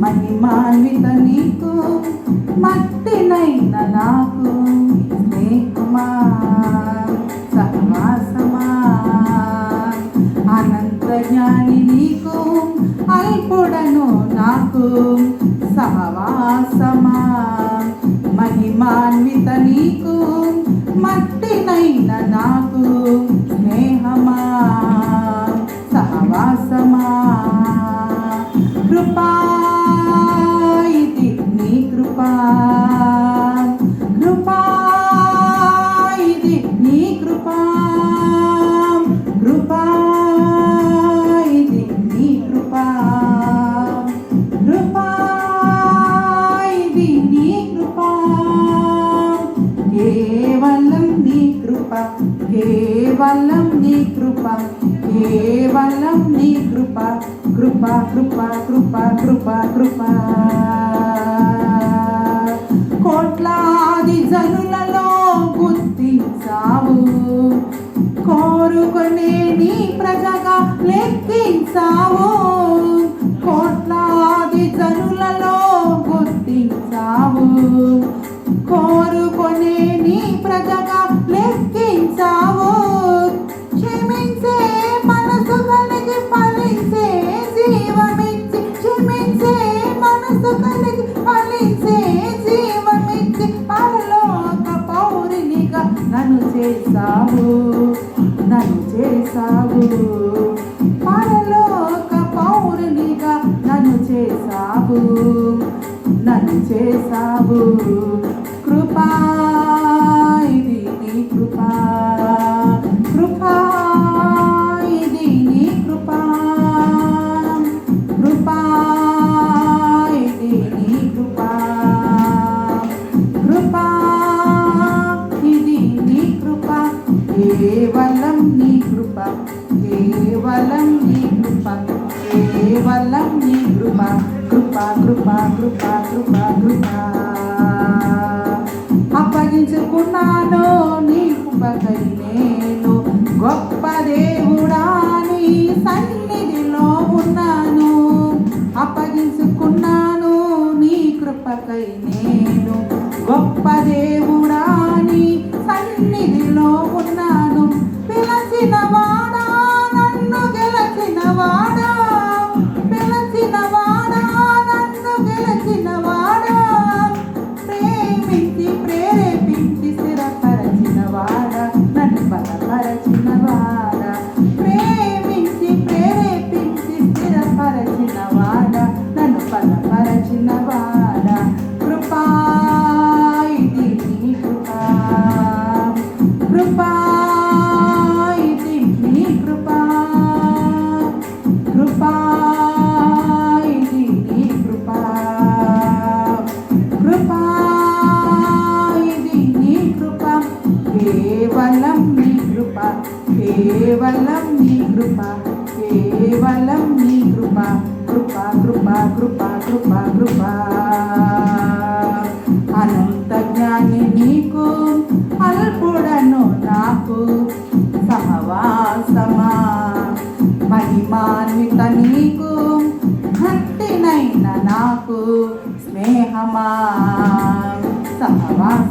మహిమాన్విత నీకు మట్టినైన నాకు స్నేహమా సహవాసమా? అనంత జ్ఞాని నీకు అల్పుడను నాకు సహవాసమా? మహిమాన్విత నీకు మట్టి కృపా ఇది నీ కృపా. కృపా ఇది నీ కృపా. కృపా ఇది నీ కృపా. కృపా ఇది నీ కృపా. కేవలం నీ కృప కేవలం నీ కృప కేవలం నీ కృప. కృప కృప కృప కృప కృప. కోట్లాది జనులలో గుర్తించావు. కోరుకునే నీ ప్రజగా లెక్కించావు. కోట్లాది జనులలో గుర్తించావు. కోరుకునే నీ ప్రజగా లెక్కించావు చేశావు పరలోక పౌరునిగా నన్ను చేశావు. నన్ను చేశావు. కృపా ఇది నీ కృపా. కృపా ఇది నీ కృపా. కేవలం నీ కృప కేవలం నీ కృప కృప కృప కృప కృప కృప. అప్పగించుకున్నాను నీ కృపకై నేను గొప్ప దేవుడా నీ సన్నిధిలో ఉన్నాను. అప్పగించుకున్నాను నీ కృపకై నేను గొప్ప దేవుడు passada. కేవలం నీ కృప కేవలం నీ కృప కృప కృప కృప కృప కృప. అనంత జ్ఞాని నీకు అల్పుడను నాకు సహవాసమా? మహిమాన్విత నీకు భక్తినైన నాకు స్నేహమా? సహవాస